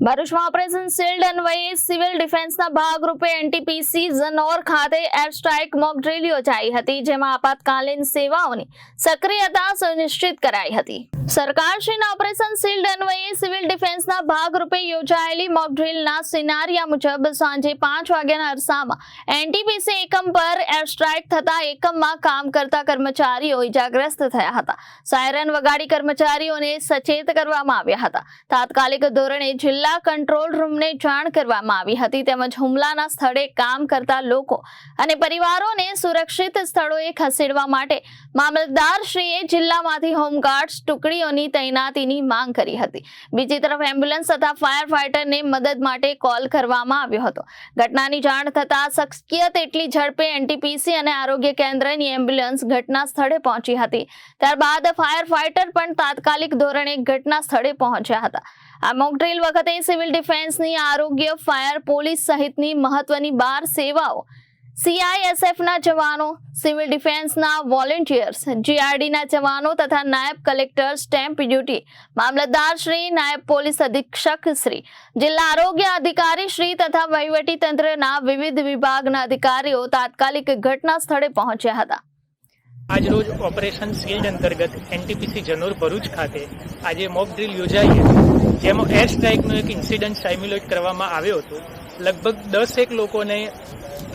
ભરૂચમાં operation shield અન્વયે civil ડિફેન્સના ભાગરૂપે એનટીપીસી ઝનોર ખાતે એર સ્ટ્રાઇક મોક ડ્રીલ યોજાઈ હતી, જેમાં આપાતકાલીન સેવાઓની સક્રિયતા સુનિશ્ચિત કરાઈ હતી. સરકારશ્રીના ઓપરેશન શિલ્ડ અન્વયે સિવિલ ડિફેન્સના ભાગરૂપે યોજાયેલી મોક ડ્રીલના સિનારિયા મુજબ સાંજે પાંચ વાગ્યાના અરસામાં એનટીપીસી એકમ પર એર સ્ટ્રાઇક થતા એકમમાં કામ કરતા કર્મચારીઓ ઇજાગ્રસ્ત થયા હતા. સાયરન વગાડી કર્મચારીઓને સચેત કરવામાં આવ્યા હતા. તાત્કાલિક ધોરણે જિલ્લા કંટ્રોલ રૂમને જાણ કરવામાં આવી હતી તેમજ હુમલાના સ્થળે કામ કરતા લોકો અને પરિવારોને સુરક્ષિત સ્થળોએ ખસેડવા માટે મામલતદારશ્રીએ જિલ્લામાંથી હોમગાર્ડ્સ ટુકડીઓની તૈનાતીની માંગ કરી હતી. બીજી તરફ એમ્બ્યુલન્સ તથા ફાયર ફાઈટરને મદદ માટે કોલ કરવામાં આવ્યો હતો. ઘટનાની જાણ થતાં શક્યત તેટલી ઝડપે એનટીપીસી અને આરોગ્ય કેન્દ્રની એમ્બ્યુલન્સ ઘટના સ્થળે પહોંચી હતી. ત્યારબાદ ફાયર ફાઈટર પણ તાત્કાલિક ધોરણે ઘટના સ્થળે પહોંચ્યા હતા. આ મોકડ્રીલ વખતે સિવિલ ડિફેન્સની આરોગ્ય, ફાયર, પોલીસ સહિતની મહત્વની બાર સેવાઓ સીઆઈએસએફના જવાનો, સિવિલ ડિફેન્સના વોલેન્ટિયર્સ, જીઆરડીના જવાનો તથા નાયબ કલેક્ટર સ્ટેમ્પ ડ્યુટી, મામલતદાર શ્રી, નાયબ પોલીસ અધિક્ષક શ્રી, જિલ્લા આરોગ્ય અધિકારી શ્રી તથા વહીવટી તંત્રના વિવિધ વિભાગના અધિકારીઓ તાત્કાલિક ઘટના સ્થળે પહોંચ્યા હતા. આજરોજ ઓપરેશન શિલ્ડ અંતર્ગત એનટીપીસી જનોર ભરૂચ ખાતે આજે મોક ડ્રીલ યોજાઈ જેમાં એર સ્ટ્રાઇકનો એક ઇન્સિડન્ટ સાઇમ્યુલેટ કરવામાં આવ્યો હતો. લગભગ દસેક લોકોને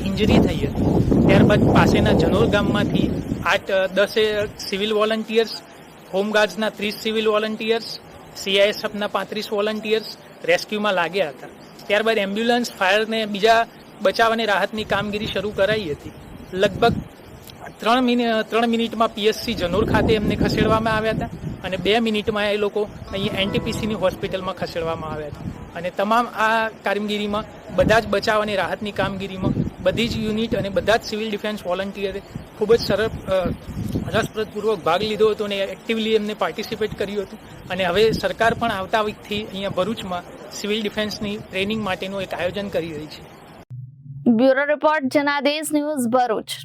ઇન્જરી થઈ હતી. ત્યારબાદ પાસેના જનોર ગામમાંથી આઠ, દસે સિવિલ વોલન્ટિયર્સ હોમગાર્ડ્સના ત્રીસ સિવિલ વોલન્ટિયર્સ, સીઆઈએસએફના પાંત્રીસ વોલન્ટિયર્સ રેસ્ક્યુમાં લાગ્યા હતા. ત્યારબાદ એમ્બ્યુલન્સ, ફાયરને બીજા બચાવ અને રાહતની કામગીરી શરૂ કરાઈ હતી. લગભગ ત્રણ મિનિટ ત્રણ મિનિટમાં પીએસસી જનોર ખાતે એમને ખસેડવામાં આવ્યા હતા અને બે મિનિટમાં એ લોકો અહીં એનટીપીસીની હોસ્પિટલમાં ખસેડવામાં આવ્યા હતા. અને તમામ આ કામગીરીમાં બધા જ બચાવ અને રાહતની કામગીરીમાં બધી જ યુનિટ અને બધા જ સિવિલ ડિફેન્સ વોલન્ટિયરે ખૂબ જ સરળ રસપ્રદપૂર્વક ભાગ લીધો હતો અને એક્ટિવલી એમને પાર્ટિસિપેટ કર્યું હતું. અને હવે સરકાર પણ આવતા વીકથી અહીંયા ભરૂચમાં સિવિલ ડિફેન્સની ટ્રેનિંગ માટેનું એક આયોજન કરી રહી છે. Bureau report Janadesh news Bharuch.